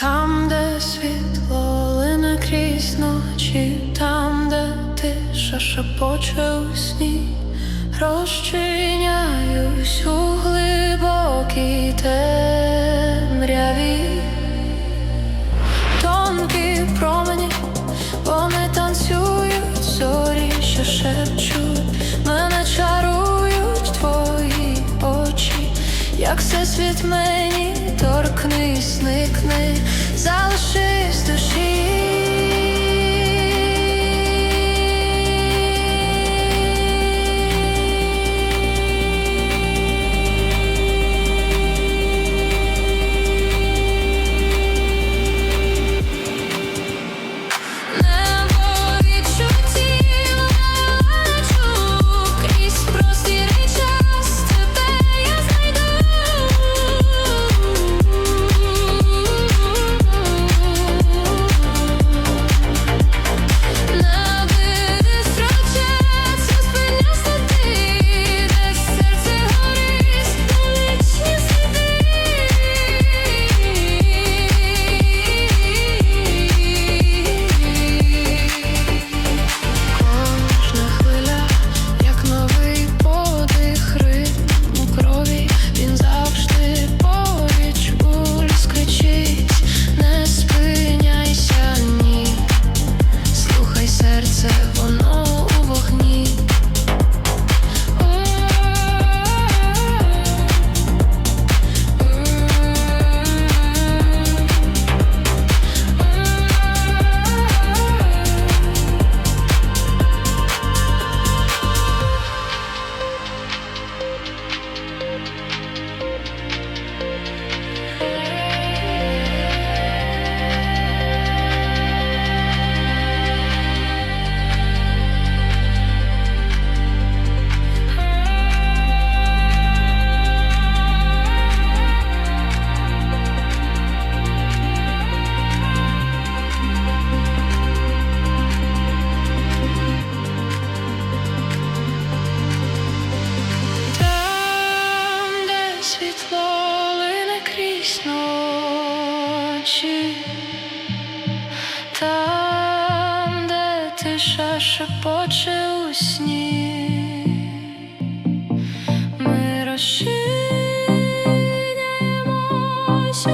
Там, де світло лине крізь ночі, там, де тиша шепоче у сні, розчиняюсь у глибокій темряві. ночі, там, де тиша шепоче у сні, ми розчиняємось